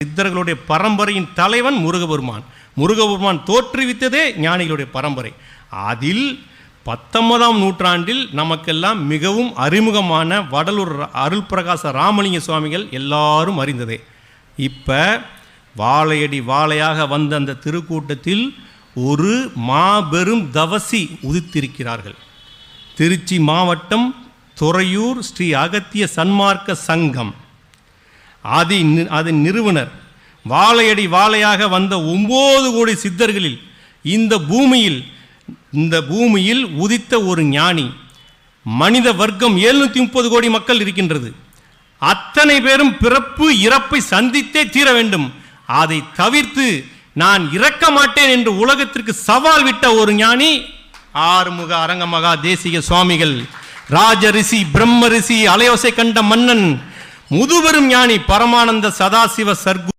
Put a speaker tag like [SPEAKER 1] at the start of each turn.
[SPEAKER 1] சித்தர்களுடைய பரம்பரையின் தலைவன் முருகபெருமான். முருகபெருமான் தோற்றுவித்ததே ஞானிகளுடைய பரம்பரை. அதில் பத்தொன்பதாம் நூற்றாண்டில் நமக்கெல்லாம் மிகவும் அறிமுகமான வடலூர் அருள் பிரகாச ராமலிங்க சுவாமிகள் எல்லாரும் அறிந்ததே. இப்போ வாழையடி வாழையாக வந்த அந்த திருக்கூட்டத்தில் ஒரு மாபெரும் தவசி உதித்திருக்கிறார்கள். திருச்சி மாவட்டம் துறையூர் ஸ்ரீ அகத்திய சன்மார்க்க சங்கம். ஆதி அதன் நிறுவனர். வாழையடி வாழையாக வந்த ஒம்பது கோடி சித்தர்களில் இந்த பூமியில் இந்த பூமியில் உதித்த ஒரு ஞானி. மனித வர்க்கம் எழுநூற்றி முப்பது கோடி மக்கள் இருக்கின்றது. அத்தனை பேரும் பிறப்பு இறப்பை சந்தித்தே தீர வேண்டும். அதை தவிர்த்து நான் இறக்க மாட்டேன் என்று உலகத்திற்கு சவால் விட்ட ஒரு ஞானி ஆறுமுக அரங்கமகா தேசிக சுவாமிகள். ராஜரிஷி பிரம்ம ரிஷி அலையோசை கண்ட மன்னன் முதுபெரும் ஞானி பரமானந்த சதாசிவ சர்க்கு